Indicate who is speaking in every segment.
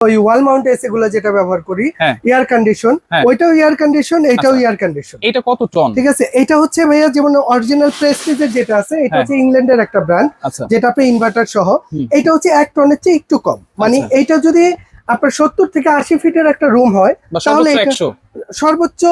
Speaker 1: ওই wall mount AC গুলো যেটা ব্যবহার করি
Speaker 2: হ্যাঁ।
Speaker 1: এয়ার কন্ডিশন
Speaker 2: হ্যাঁ।
Speaker 1: ওইটাও এয়ার কন্ডিশন এটাও। এয়ার কন্ডিশন
Speaker 2: এটা কত টন
Speaker 1: ঠিক আছে এটা হচ্ছে ভাইয়া যেমন অরিজিনাল প্রেস্টিজের যেটা আছে এটা
Speaker 2: হ্যাঁ।
Speaker 1: হচ্ছে ইংল্যান্ডের একটা ব্র্যান্ড
Speaker 2: আচ্ছা
Speaker 1: যেটা আপনি ইনভার্টার সহ এটা হচ্ছে এক টনের চেয়ে একটু কম মানে
Speaker 2: আচ্ছা।
Speaker 1: এইটা যদি আপনার সত্তর থেকে আশি ফিটের একটা রুম হয় তাহলে
Speaker 2: সর্বোচ্চ
Speaker 1: এটা-
Speaker 2: একশো
Speaker 1: সর্বোচ্চ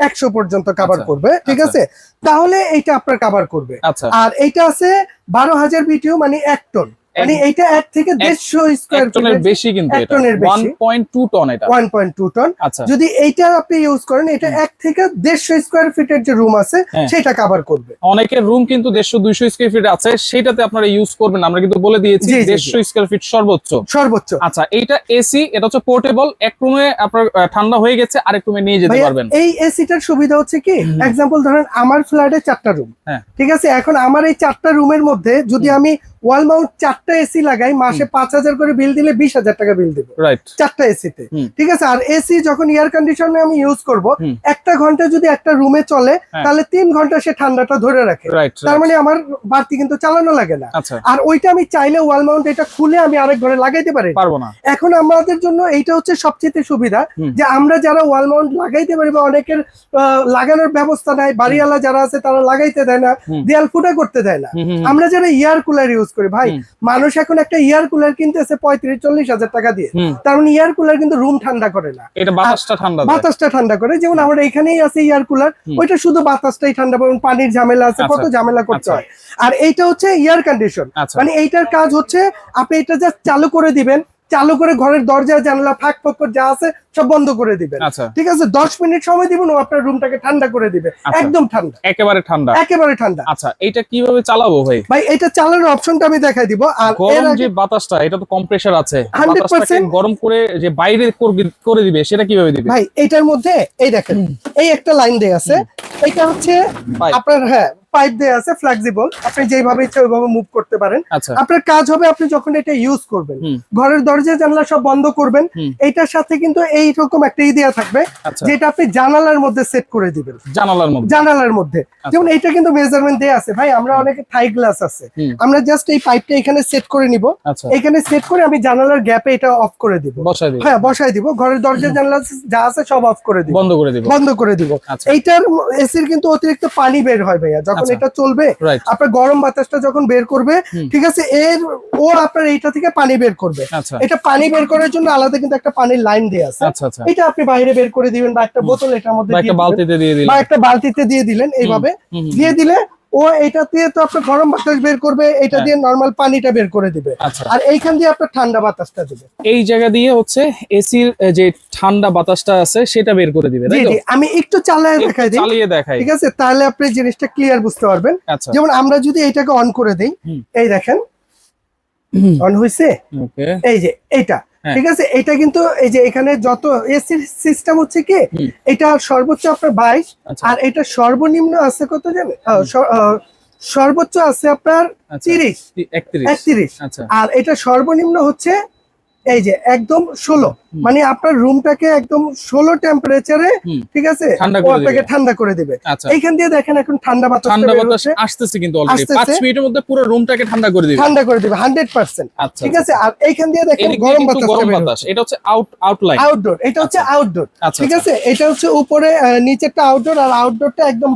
Speaker 1: একশো পর্যন্ত কাভার
Speaker 2: আচ্ছা,
Speaker 1: করবে ঠিক। আছে তাহলে এটা আপনার কাভার করবে আর এইটা আছে বারো হাজার বিটিও মানে এক টন মানে এইটা এক থেকে দেড়শো স্কোয়ার
Speaker 2: টনের বেশি কিন্তু এটা। ওয়ান পয়েন্ট টু টন এটা।
Speaker 1: ওয়ান পয়েন্ট টু টন
Speaker 2: আচ্ছা।
Speaker 1: যদি এইটা আপনি ইউজ করেন এটা এক থেকে দেড়শো স্কোয়ার ফিটের যে রুম আছে
Speaker 2: হ্যাঁ।
Speaker 1: সেটা কাভার করবে।
Speaker 2: অনেকের রুম কিন্তু দেড়শো দুইশো স্কোয়ার ফিট আছে সেটাতে আপনারা ইউজ করবেন। আমরা কিন্তু বলে দিয়েছি। দেড়শো স্কোয়ার ফিট সর্বোচ্চ।
Speaker 1: সর্বোচ্চ।
Speaker 2: আচ্ছা এইটা এসি এটা হচ্ছে পোর্টেবল এক রুমে আপনার ঠান্ডা হয়ে গেছে আরেক রুমে নিয়ে যেতে পারবেন।
Speaker 1: এই এসিটার সুবিধা হচ্ছে কি? এক্সাম্পল ধরেন আমার ফ্ল্যাটে চারটা রুম
Speaker 2: হ্যাঁ।
Speaker 1: ঠিক আছে? এখন আমার এই চারটা রুমের মধ্যে যদি আমি ওয়াল মাউন্ট চারটা এসি লাগাই মাসে পাঁচ হাজার করে বিল দিলে বিশ হাজার টাকা বিল দেবো। চারটা এসিতে। ঠিক আছে? আর এসি যখন এয়ার কন্ডিশনে আমি ইউজ করব একটা ঘণ্টা যদি একটা রুমে চলে
Speaker 2: হ্যাঁ।
Speaker 1: তাহলে তিন ঘণ্টা সে ঠান্ডাটা ধরে রাখে। তার মানে আমার বাড়তি কিন্তু চালানো লাগে না।
Speaker 2: আচ্ছা।
Speaker 1: আর ওইটা আমি চাইলে ওয়াল মাউন্ট এটা খুলে আমি আরেক ঘরে লাগাইতে পারি।
Speaker 2: পারব না।
Speaker 1: এখন আমাদের জন্য এইটা হচ্ছে সবচেয়ে সুবিধা যে আমরা যারা ওয়াল মাউন্ট লাগাইতে পারি বা অনেকের লাগানোর ব্যবস্থা নাই বাড়িওয়ালা যারা আছে তারা লাগাইতে দেয় না দেয়াল ফুটা করতে দেয় না। আমরা যারা ইয়ার কুলার ইউজ করি ভাই। মানুষ এখন একটা ইয়ার কুলার কিনতেছে পঁয়ত্রিশ চল্লিশ হাজার টাকা দিয়ে।
Speaker 2: কারণ
Speaker 1: তার মানে ইয়ার কুলার কিন্তু রুম ঠান্ডা করে না।
Speaker 2: এটা বাতাসটা ঠান্ডা
Speaker 1: বাতাসটা ঠান্ডা করে। যেমন আমরা এখানেই আছে ইয়ার কুলার ওইটা শুধু বাতাসটাই ঠান্ডা করে পানির ঝামেলা আছে
Speaker 2: আচ্ছা।
Speaker 1: কত ঝামেলা করতে
Speaker 2: আচ্ছা।
Speaker 1: হয়। আর এইটা হচ্ছে ইয়ার কন্ডিশন
Speaker 2: আচ্ছা।
Speaker 1: মানে এইটার কাজ হচ্ছে আপনি এটা জাস্ট চালু করে দিবেন চালু করে ঘরের দরজা জানলা ফাঁক ফোকর যা আছে সব বন্ধ করে দিবেন।
Speaker 2: আচ্ছা।
Speaker 1: ঠিক আছে? দশ মিনিট সময় দিবেন ও আপনার রুমটাকে ঠান্ডা করে দিবে।
Speaker 2: আচ্ছা।
Speaker 1: একদম ঠান্ডা।
Speaker 2: একেবারে ঠান্ডা।
Speaker 1: একেবারে ঠান্ডা।
Speaker 2: আচ্ছা এটা কীভাবে চালাবো ভাই?
Speaker 1: ভাই এটা চালানোর অপশনটা আমি দেখাই দিব। আর এর
Speaker 2: গরম যে বাতাসটা এটা তো কম্প্রেসার আছে।
Speaker 1: 100%
Speaker 2: গরম করে যে বাইরে করে দিবে সেটা কীভাবে দিবে?
Speaker 1: ভাই এটার মধ্যে এই দেখেন এই একটা লাইন দেয়া আছে। এটা হচ্ছে আপনার হ্যাঁ পাইপ দেয়া আছে ফ্লেক্সিবল আপনি যেভাবে ইচ্ছা ওইভাবে মুভ করতে পারেন।
Speaker 2: আচ্ছা।
Speaker 1: আপনার কাজ হবে আপনি যখন এটা ইউজ করবেন। ঘরের দরজা জানলা সব বন্ধ করবেন। এইটার সাথে কিন্তু এইরকম একটা ই থাকবে
Speaker 2: আচ্ছা।
Speaker 1: যেটা আপনি জানালার মধ্যে সেট করে দিবেন।
Speaker 2: জানালার মধ্যে।
Speaker 1: জানালার মধ্যে। যেমন এইটা কিন্তু মেজারমেন্ট দেয়া আছে। ভাই আমরা অনেকে থাই গ্লাস আছে। আমরা জাস্ট এই পাইপটা এখানে সেট করে নিব।
Speaker 2: আচ্ছা।
Speaker 1: এখানে সেট করে আমি জানালার গ্যাপে এটা অফ করে দিব। হ্যাঁ বসাই দিব। ঘরের দরজা জানলা যা আছে সব অফ করে দিব।
Speaker 2: বন্ধ করে দিব।
Speaker 1: বন্ধ করে দিব।
Speaker 2: আচ্ছা।
Speaker 1: এইটার এসির কিন্তু অতিরিক্ত পানি বের হয় ভাইয়া। যখন
Speaker 2: আচ্ছা।
Speaker 1: এটা চলবে। আপনার গরম বাতাসটা যখন বের করবে ঠিক আছে এর ও আপনার এইটা থেকে পানি বের করবে।
Speaker 2: আচ্ছা।
Speaker 1: এটা পানি বের করার জন্য আলাদা কিন্তু একটা পানির লাইন দিয়ে আছে।
Speaker 2: আচ্ছা
Speaker 1: এটা আপনি বাইরে বের করে দিবেন বা একটা বোতল এটার মধ্যে
Speaker 2: বা একটা বালতিতে দিয়ে
Speaker 1: বা একটা বালতিতে দিয়ে দিলেন এইভাবে। দিয়ে দিলে ও এটা দিয়ে তো আপনার গরম বাতাস বের করবে এটা
Speaker 2: হ্যাঁ।
Speaker 1: দিয়ে নর্মাল পানিটা বের করে দিবে।
Speaker 2: আচ্ছা।
Speaker 1: আর এইখান দিয়ে আপনার ঠান্ডা বাতাসটা দিবে।
Speaker 2: এই জায়গা দিয়ে হচ্ছে এসির যে ঠান্ডা বাতাসটা আছে সেটা বের করে দিবে
Speaker 1: আমি একটু চালায় দেখাই দিই।
Speaker 2: চালিয়ে দেখাই।
Speaker 1: ঠিক আছে? তাহলে আপনি জিনিসটা ক্লিয়ার বুঝতে পারবেন।
Speaker 2: আচ্ছা।
Speaker 1: যেমন আমরা যদি এটাকে অন করে দেই এই দেখেন অন হয়েছে
Speaker 2: ওকে।
Speaker 1: এই যে এইটা।
Speaker 2: হ্যাঁ।
Speaker 1: ঠিক আছে? এটা কিন্তু এই যে এখানে যত এসি সিস্টেম হচ্ছে কি এটা সর্বোচ্চ আপনার বাইশ
Speaker 2: আচ্ছা।
Speaker 1: আর এটা সর্বনিম্ন আছে কত জানেন? সর্বোচ্চ আছে আপনার
Speaker 2: আচ্ছা।
Speaker 1: তিরিশ।
Speaker 2: একত্রিশ।
Speaker 1: একত্রিশ।
Speaker 2: আচ্ছা।
Speaker 1: আর এটা সর্বনিম্ন হচ্ছে এই যে একদম ষোলো। মানে আপনার রুমটাকে একদম ষোলো টেম্পারেচারে ঠিক আছে?
Speaker 2: ঠান্ডা করে
Speaker 1: আপনাকে ঠান্ডা করে দিবে।
Speaker 2: আচ্ছা।
Speaker 1: এইখান দিয়ে দেখেন এখন ঠান্ডা বাতাস
Speaker 2: ঠান্ডা বাতাস আসতেছে কিন্তু অলরেডি
Speaker 1: আসতেছে।
Speaker 2: পাঁচ মিনিটের মধ্যে পুরো রুমটাকে ঠান্ডা করে দিবে।
Speaker 1: ঠান্ডা করে দিবে হান্ড্রেড পার্সেন্ট
Speaker 2: আচ্ছা
Speaker 1: ঠিক আছে? আর এইখান দিয়ে দেখেন গরম বাতাস
Speaker 2: গরম বাতাস। এটা হচ্ছে আউট আউটলাইন
Speaker 1: আউটডোর এটা হচ্ছে আউটডোর
Speaker 2: আচ্ছা
Speaker 1: ঠিক আছে? এটা হচ্ছে উপরে নিচেরটা আউটডোর আর আউটডোরটা একদম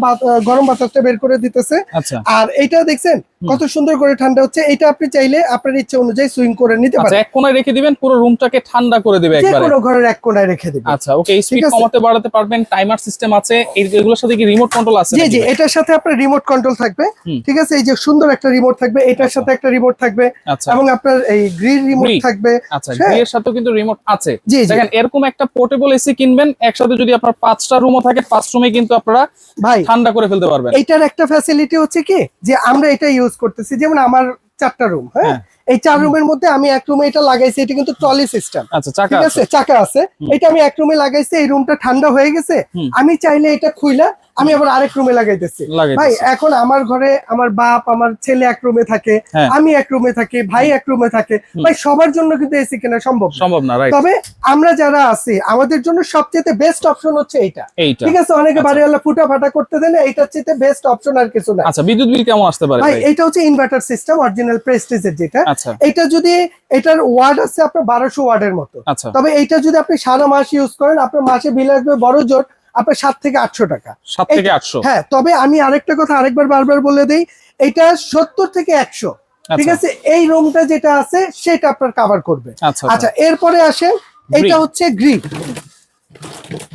Speaker 1: গরম বাতাসটা বের করে দিতেছে।
Speaker 2: আচ্ছা।
Speaker 1: আর এটা দেখছেন? কত সুন্দর করে ঠান্ডা হচ্ছে। এটা আপনি চাইলে আপনার ইচ্ছে অনুযায়ী সুইং করে নিতে
Speaker 2: আচ্ছা
Speaker 1: পারেন।
Speaker 2: এক কোণায় রেখে দিবেন পুরো রুমটাকে ঠান্ডা করে দেবে একবারে।
Speaker 1: কোনো ঘরের এক কোনায় রেখে দেবে।
Speaker 2: আচ্ছা ওকে স্পিড কমাতে বাড়াতে পারবেন টাইমার সিস্টেম আছে এই- এগুলোর সাথে কি রিমোট কন্ট্রোল আছে
Speaker 1: জি জি এটার সাথে আপনার রিমোট কন্ট্রোল থাকবে। ঠিক আছে? এই যে সুন্দর একটা রিমোট থাকবে এটার সাথে একটা রিমোট থাকবে
Speaker 2: আচ্ছা।
Speaker 1: এবং আপনার এই গ্রিল রিমোট থাকবে।
Speaker 2: আচ্ছা
Speaker 1: হ্যাঁ।
Speaker 2: গ্রিলের সাথেও কিন্তু রিমোট আছে। দেখেন এরকম একটা পোর্টেবল এসি কিনবেন একসাথে যদি আপনার পাঁচটা রুমও থাকে পাঁচ রুমে কিন্তু আপনারা
Speaker 1: ভাই
Speaker 2: ঠান্ডা করে ফেলতে পারবেন।
Speaker 1: এটার একটা ফ্যাসিলিটি হচ্ছে কি? যে আমরা এটা ইউজ করতেছি যেমন আমার চারটা রুম হ্যাঁ?
Speaker 2: হ্যাঁ।
Speaker 1: এই চার রুমের মধ্যে আমি এক রুমে এটা লাগাইছি এটা কিন্তু ট্রলি সিস্টেম
Speaker 2: আচ্ছা চাকা
Speaker 1: ঠিক
Speaker 2: আছে।
Speaker 1: চাকা আছে। এটা আমি এক রুমে লাগাইছি এই রুমটা ঠান্ডা হয়ে গেছে। আমি চাইলে এটা খুইলা আমি আবার আরেক রুমে লাগাইতেছি।
Speaker 2: লাগাই
Speaker 1: ভাই এখন আমার ঘরে আমার বাপ আমার ছেলে এক রুমে থাকে
Speaker 2: হ্যাঁ।
Speaker 1: আমি এক রুমে থাকি ভাই এক রুমে থাকে। ভাই সবার জন্য কিন্তু এসি কেনা সম্ভব
Speaker 2: সম্ভব না রাইট
Speaker 1: তবে আমরা যারা আছি আমাদের জন্য সবচেয়ে বেস্ট অপশন হচ্ছে এইটা।
Speaker 2: এইটা।
Speaker 1: ঠিক আছে? অনেকে
Speaker 2: আচ্ছা।
Speaker 1: বাড়িওয়ালা ফুটা ফাটা করতে দেন এইটার চেয়ে বেস্ট অপশন আর কিছু না
Speaker 2: আচ্ছা বিদ্যুৎ বিল কেমন আসতে পারে
Speaker 1: ভাই
Speaker 2: ভাই?
Speaker 1: এটা হচ্ছে ইনভার্টার সিস্টেম অরিজিনাল প্রেস্টিজের যেটা।
Speaker 2: আচ্ছা।
Speaker 1: এটা যদি এটার ওয়ার্ড আছে আপনার বারোশো ওয়ার্ডের মতো।
Speaker 2: আচ্ছা।
Speaker 1: তবে এইটা যদি আপনি সারা মাস ইউজ করেন আপনার মাসে বিল আসবে বড় জোর আপনার সাত থেকে আটশো টাকা।
Speaker 2: সাত থেকে আটশো।
Speaker 1: হ্যাঁ তবে আমি আরেকটা কথা আরেকবার বারবার বলে দিই এটা সত্তর থেকে একশো। ঠিক
Speaker 2: আচ্ছা
Speaker 1: আছে? এই রুমটা যেটা আছে সেটা আপনার কাভার করবে।
Speaker 2: আচ্ছা
Speaker 1: আচ্ছা। এরপরে আসেন এটা হচ্ছে গ্রিন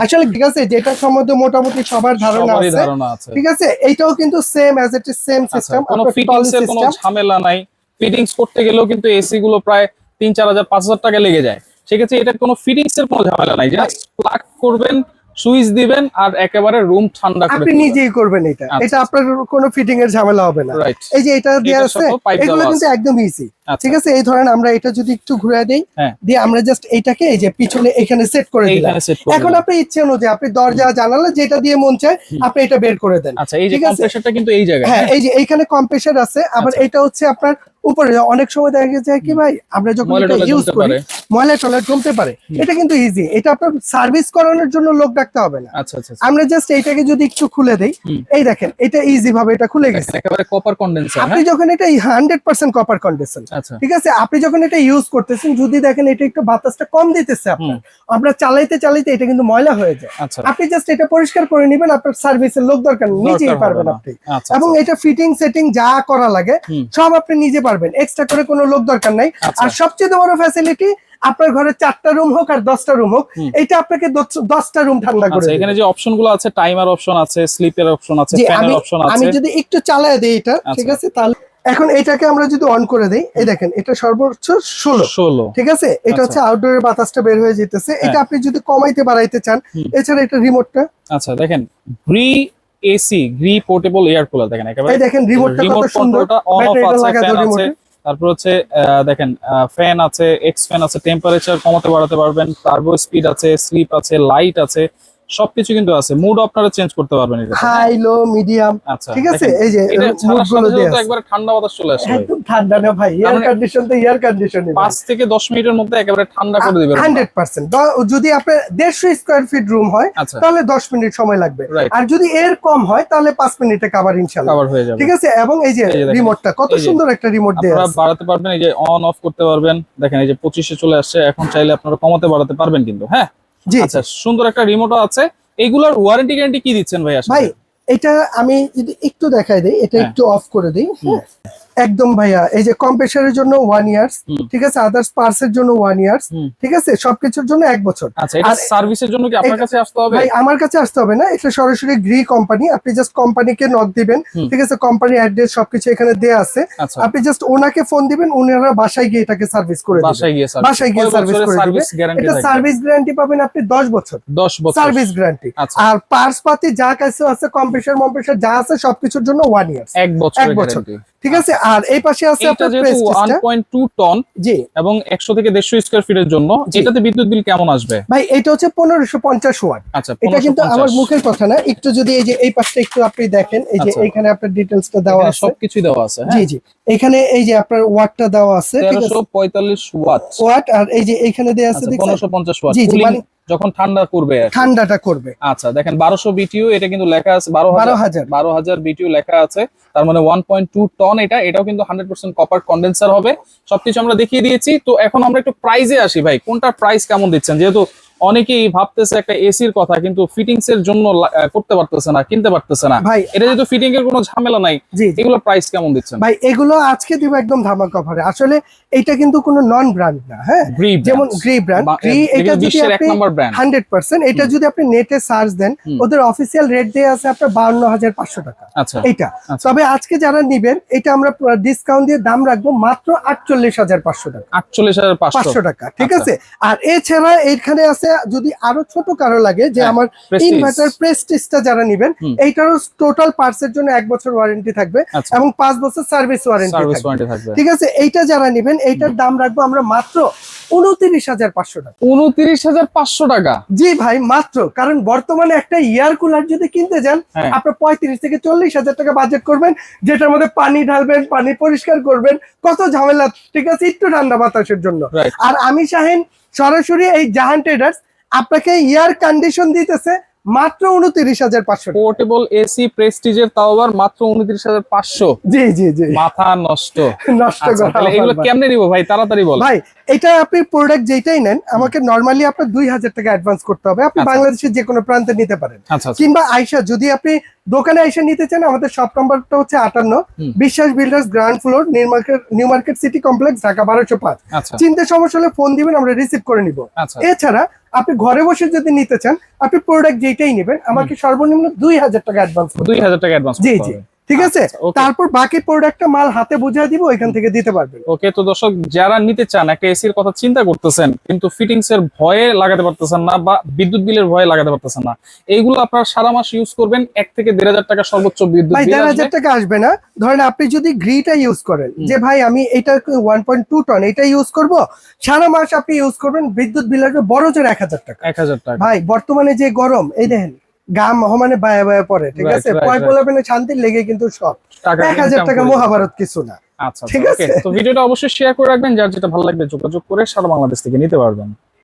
Speaker 1: আসলে ঠিক আছে যেটা সম্বন্ধে মোটামুটি সবার ধারণা আছে। ঠিক আছে? এইটাও কিন্তু same as it is same system
Speaker 2: কোনো ফিটিংস এর কোনো ঝামেলা নাই। ফিটিংস করতে গেলেও কিন্তু এসি গুলো প্রায় তিন চার হাজার পাঁচ হাজার টাকা লেগে যায়। সেক্ষেত্রে এটা কোনো ফিটিংস এর কোনো ঝামেলা নাই। জাস্ট প্লাগ করবেন সুইচ দিবেন আর একেবারে রুম ঠান্ডা করে
Speaker 1: আপনি নিজেই করবেন এটা।
Speaker 2: আচ্ছা।
Speaker 1: এটা আপনার কোনো ফিটিং এর ঝামেলা হবে না। এই যে এটা দেওয়া আছে এগুলো কিন্তু একদম ইজি
Speaker 2: আচ্ছা।
Speaker 1: ঠিক আছে? এই ধরেন আমরা এটা যদি একটু ঘুরে দেই
Speaker 2: হ্যাঁ।
Speaker 1: দিয়ে আমরা জাস্ট এইটাকে এই যে পিছনে এখানে সেট করে দিলাম। এখন আপনি ইচ্ছে অনুযায়ী আপনি দরজা জানালা যেটা দিয়ে মন চায় আপনি এটা বের করে দেন।
Speaker 2: আচ্ছা এই যে? কম্প্রেসারটা কিন্তু এই জায়গায়।
Speaker 1: হ্যাঁ এই যে এইখানে কম্প্রেসার আছে আবার
Speaker 2: আচ্ছা।
Speaker 1: এটা হচ্ছে আপনার উপরে অনেক সময় দেখা যায় কি ভাই আমরা যখন এটা ইউজ করি ময়লা টয়লা জমতে পারে। এটা কিন্তু ইজি এটা আপনার সার্ভিস করানোর জন্য লোক ডাকতে হবে না।
Speaker 2: আচ্ছা আচ্ছা আচ্ছা।
Speaker 1: আমরা জাস্ট এইটাকে যদি একটু খুলে দেই এই দেখেন এটা ইজি ভাবে এটা খুলে গেছে।
Speaker 2: একেবারে কপার কন্ডেন্সার
Speaker 1: আপনি যখন এটা হান্ড্রেড পার্সেন্ট কপার কন্ডিশন
Speaker 2: আচ্ছা।
Speaker 1: ঠিক আছে? আপনি যখন এটা ইউজ করতেছেন যদি দেখেন এটা একটু বাতাসটা কম দিতেছে আপনার আমরা চালাইতে চালাইতে এটা কিন্তু ময়লা হয়ে যায়।
Speaker 2: আচ্ছা।
Speaker 1: আপনি জাস্ট এটা পরিষ্কার করে নেবেন আপনার সার্ভিসের লোক দরকার নেই, নিজেই পারবেন আপনি।
Speaker 2: আচ্ছা
Speaker 1: এবং। এটা ফিটিং সেটিং যা করা লাগে সব আপনি নিজে পারবেন। এক্সট্রা করে কোনো লোক দরকার নাই।
Speaker 2: আচ্ছা।
Speaker 1: আর সবচেয়ে বড় ফ্যাসিলিটি আপনার ঘরে চারটা রুম হোক আর দশটা রুম হোক এটা আপনাকে দশটা রুম ঠান্ডা করে
Speaker 2: আচ্ছা এখানে যে অপশনগুলো আছে টাইমার অপশন আছে স্লিপের অপশন আছে ফ্যানের অপশন
Speaker 1: আমি যদি একটু চালায় দিই এটা
Speaker 2: আচ্ছা।
Speaker 1: ঠিক আছে? তাহলে এখন এটাকে আমরা যদি অন করে দিই এই দেখেন এটা সর্বোচ্চ ষোলো।
Speaker 2: ষোলো।
Speaker 1: ঠিক আছে? এটা। হচ্ছে আউটডোরের বাতাসটা বের হয়ে যেতেছে। এটা আপনি যদি কমাইতে বাড়াইতে চান এছাড়া এটা রিমোটটা
Speaker 2: আচ্ছা দেখেন Gree AC Gree portable air cooler দেখেন একেবারে।
Speaker 1: এই দেখেন রিমোটটা কত সুন্দর।
Speaker 2: কন্ট্রোলটা অন অফ
Speaker 1: ব্যাটারিটা
Speaker 2: আছে ফ্যান আছে। তারপর হচ্ছে আহ, দেখেন ফ্যান আছে এক্স ফ্যান আছে টেম্পারেচার কমাতে বাড়াতে পারবেন টার্বো স্পিড আছে স্লিপ আছে লাইট আছে। সবকিছু কিন্তু আছে। মুড আপনারা চেঞ্জ করতে পারবেন এটা
Speaker 1: হাই লো মিডিয়াম ঠিক আছে? এই যে মুডগুলো দেয়া আছে।
Speaker 2: একবারে ঠান্ডা বাতাস চলে আসে
Speaker 1: একদম ঠান্ডা না ভাই এয়ার
Speaker 2: মানে-
Speaker 1: কন্ডিশন তো এয়ার কন্ডিশন
Speaker 2: পাঁচ থেকে দশ মিনিটের মধ্যে একেবারে ঠান্ডা করে দিবে
Speaker 1: হান্ড্রেড পার্সেন্ট। যদি আপনার দেড়শো স্কোয়ার ফিট রুম হয়
Speaker 2: আচ্ছা।
Speaker 1: তাহলে দশ মিনিট সময় লাগবে। আর যদি এর কম হয় তাহলে পাঁচ মিনিটে কাবার ইনশাল্লাহ
Speaker 2: কভার হয়ে যাবে।
Speaker 1: ঠিক আছে? এবং এই যে রিমোটটা কত সুন্দর একটা রিমোট দেয়া
Speaker 2: আপনারা বাড়াতে পারবেন এই যে অন অফ করতে পারবেন। দেখেন এই যে পঁচিশে চলে আসছে এখন চাইলে আপনারা কমাতে বাড়াতে পারবেন কিন্তু হ্যাঁ? আচ্ছা সুন্দর একটা রিমোটও আছে এইগুলার ওয়ারেন্টি গ্যারান্টি কি দিচ্ছেন ভাই
Speaker 1: ভাই এটা আমি যদি একটু দেখাই দিই এটা
Speaker 2: হ্যাঁ।
Speaker 1: একটু অফ করে দিই হ্যাঁ। একদম ভাইয়া এই যে কম্প্রেসারের জন্য ওয়ান ইয়ার্স ঠিক আছে? আদার্স পার্সের জন্য ওয়ান ইয়ার্স ঠিক আছে? সবকিছুর জন্য এক বছর।
Speaker 2: আচ্ছা
Speaker 1: আর-
Speaker 2: সার্ভিসের জন্য কি আপনার কাছে আসতে হবে?
Speaker 1: ভাই আমার কাছে আসতে হবে না এটা সরাসরি গ্রি কোম্পানি আপনি জাস্ট কোম্পানিকে নক দিবেন ঠিক আছে? কোম্পানি অ্যাড্রেস সবকিছু এখানে দেয়া আছে।
Speaker 2: আচ্ছা।
Speaker 1: আপনি জাস্ট ওনাকে ফোন দিবেন উনারা বাসায় গিয়ে এটাকে সার্ভিস করে দিবেন
Speaker 2: বাসায় গিয়ে
Speaker 1: বাসায় গিয়ে সার্ভিস করে দিবে।
Speaker 2: সার্ভিস গ্যারান্টি
Speaker 1: এটা সার্ভিস গ্যারান্টি পাবেন আপনি 10 বছর।
Speaker 2: 10 বছর।
Speaker 1: সার্ভিস গ্যারান্টি
Speaker 2: আচ্ছা।
Speaker 1: আর পার্স পাতি যা কাছে আছে কম্প্রেসার মম্প্রেসার যা আছে সবকিছুর জন্য ওয়ান ইয়ার
Speaker 2: এক বছর
Speaker 1: এক বছর। ঠিক আছে? আর এই পাশে আছে আপনার প্রেস্টিজটা
Speaker 2: 1.2 টন
Speaker 1: জি।
Speaker 2: এবং 100 থেকে 150 স্কয়ার ফিটের জন্য। এটাতে বিদ্যুৎ বিল কেমন আসবে?
Speaker 1: ভাই এটা হচ্ছে পনেরোশো পঞ্চাশ ওয়াট।
Speaker 2: আচ্ছা
Speaker 1: এটা কিন্তু আমার মুখের কথা না। একটু যদি এই যে এই পাশটা একটু আপনি দেখেন এই যে
Speaker 2: আচ্ছা।
Speaker 1: এইখানে আপনার ডিটেলসটা দেওয়া
Speaker 2: এখানে
Speaker 1: আছে।
Speaker 2: সবকিছুই দেওয়া আছে
Speaker 1: জি
Speaker 2: হ্যাঁ?
Speaker 1: জি এখানে এই যে আপনার ওয়াটটা দেওয়া আছে ঠিক আছে?
Speaker 2: 1345 ওয়াট।
Speaker 1: ওয়াট আর এই যে এখানে দেওয়া আছে
Speaker 2: আচ্ছা
Speaker 1: দেখছেন?
Speaker 2: 1550 ওয়াট।
Speaker 1: জি, জি, মানে-
Speaker 2: যখন ঠান্ডা করবে
Speaker 1: ঠান্ডাটা করবে।
Speaker 2: আচ্ছা দেখেন 1200 বিটিইউ এটা কিন্তু লেখা আছে 12000
Speaker 1: বারো হাজার।
Speaker 2: 12000 বিটিইউ লেখা আছে তার মানে 1.2 টন এটা এটাও কিন্তু 100% কপার কন্ডেন্সার হবে। সবকিছু আমরা দেখিয়ে দিয়েছি তো এখন আমরা একটু প্রাইজে আসি ভাই কোনটার প্রাইস কেমন দিচ্ছেন? যেহেতু অনেকেই ভাবতেছে একটা এসির কথা কিন্তু ফিটিংস এর জন্য করতে পারতেছে না কিনতে পারতেছে না।
Speaker 1: ভাই
Speaker 2: এটা যেহেতু ফিটিং এর কোনো ঝামেলা নাই। এগুলো প্রাইস কেমন দিচ্ছেন?
Speaker 1: ভাই এগুলো আজকে দিব একদম ধামাকা অফারে আসলে এটা কিন্তু কোনো নন ব্র্যান্ড না হ্যাঁ? যেমন গ্রি ব্র্যান্ড গ্রি এটা যদি আপনি হান্ড্রেড পার্সেন্ট এটা যদি আপনি নেটে সার্চ দেন ওদের অফিসিয়াল রেট দিয়ে আছে আপনার বাউন্ন হাজার পাঁচশো টাকা।
Speaker 2: আচ্ছা।
Speaker 1: এইটা।
Speaker 2: আচ্ছা।
Speaker 1: তবে আজকে যারা নিবেন এটা আমরা ডিসকাউন্ট দিয়ে দাম রাখব মাত্র আটচল্লিশ হাজার পাঁচশো টাকা।
Speaker 2: আটচল্লিশ হাজার পাঁচশো।
Speaker 1: টাকা ঠিক
Speaker 2: আচ্ছা।
Speaker 1: আছে? আর এছাড়া এখানে আছে যদি আরও ছোট কারও লাগে যে
Speaker 2: হ্যাঁ,
Speaker 1: আমার। ইনভার্টার প্রেস্টিজটা যারা নিবেন। এইটারও টোটাল পার্টস এর জন্য এক বছর ওয়ারেন্টি থাকবে এবং পাঁচ বছর সার্ভিস ওয়ারেন্টি থাকবে। ঠিক আছে? এইটা যারা নিবেন এইটার দাম রাখব আমরা মাত্র উনত্রিশ হাজার পাঁচশো টাকা।
Speaker 2: উনত্রিশ হাজার পাঁচশো টাকা?
Speaker 1: জি ভাই মাত্র। কারণ বর্তমানে একটা ইয়ার কুলার যদি কিনতে যান
Speaker 2: হ্যাঁ।
Speaker 1: আপনার পঁয়ত্রিশ থেকে চল্লিশ হাজার টাকা বাজেট করবেন যেটার মধ্যে পানি ঢালবেন পানি পরিষ্কার করবেন কত ঝামেলা ঠিক আছে একটু ঠান্ডা বাতাসের জন্য। আর আমি শাহিন সরাসরি এই জাহান ট্রেডার্স আপনাকে ইয়ার কন্ডিশন দিতেছে মাত্র উনত্রিশ হাজার পাঁচশো
Speaker 2: পোর্টেবল এসি প্রেস্টিজের তাও আবার মাত্র উনত্রিশ হাজার পাঁচশো।
Speaker 1: জি জি জি।
Speaker 2: মাথা নষ্ট।
Speaker 1: নষ্ট
Speaker 2: আচ্ছা, এগুলো কেমনে নিবো ভাই? তাড়াতাড়ি বল।
Speaker 1: ভাই এটা আপনি প্রোডাক্ট যেটাই নেন আমাকে নর্মালি আপনার দুই হাজার টাকা অ্যাডভান্স করতে হবে। আপনি
Speaker 2: আচ্ছা।
Speaker 1: বাংলাদেশের যে কোনো প্রান্তে নিতে পারেন।
Speaker 2: আচ্ছা আচ্ছা।
Speaker 1: কিংবা আইসা যদি আপনি দোকানে আইসা নিতে চান আমাদের শপ নাম্বারটা হচ্ছে আটান্ন। Biswas builders ground floor new market new market city complex Dhaka বারোশো পাঁচ।
Speaker 2: আচ্ছা।
Speaker 1: চিনতে সমস্যা হলে ফোন দিবেন আমরা রিসিভ করে নিব।
Speaker 2: আচ্ছা
Speaker 1: এছাড়া আপনি ঘরে বসে যদি নিতে চান আপনি প্রোডাক্ট যেটাই নেবেন আমাকে সর্বনিম্ন দুই হাজার টাকা অ্যাডভান্স
Speaker 2: দুই হাজার টাকা অ্যাডভান্স
Speaker 1: জি জি। ঠিক আছে?
Speaker 2: আচ্ছা,
Speaker 1: তারপর বাকি প্রোডাক্টটা মাল হাতে বুঝিয়ে দিব ওইখান থেকে দিতে পারবেন।
Speaker 2: ওকে তো দর্শক যারা নিতে চান একটা এসির কথা চিন্তা করতেছেন কিন্তু ফিটিংস এর ভয়ে লাগাতে পারতেছেন না বা বিদ্যুৎ বিলের ভয়ে লাগাতে পারতেছেন না এইগুলো আপনারা সারা মাস ইউজ করবেন এক থেকে দেড় হাজার টাকা সর্বোচ্চ বিদ্যুৎ
Speaker 1: ভাই দেড়
Speaker 2: আসবে।
Speaker 1: হাজার টাকা আসবে না। ধরেন আপনি যদি গ্রিটা ইউজ করেন যে ভাই আমি এটা ওয়ান পয়েন্ট টু টন এটা ইউজ করব সারা মাস আপনি ইউজ করবেন বিদ্যুৎ বিল আসবে বড় জোর এক হাজার টাকা।
Speaker 2: এক হাজার টাকা।
Speaker 1: ভাই বর্তমানে যে গরম এই দেখেন গাম মানে বায়া বায়া পড়ে ঠিক আছে? পয়. পোলাপেনে শান্তির লেগে কিন্তু সব। এক হাজার টাকা মহাভারত কিছু না।
Speaker 2: আচ্ছা
Speaker 1: ঠিক
Speaker 2: ঠিক আছে
Speaker 1: আছে?
Speaker 2: তো ভিডিওটা অবশ্যই শেয়ার করে রাখবেন যার যেটা ভালো লাগবে যোগাযোগ করে সারা বাংলাদেশ থেকে নিতে পারবেন।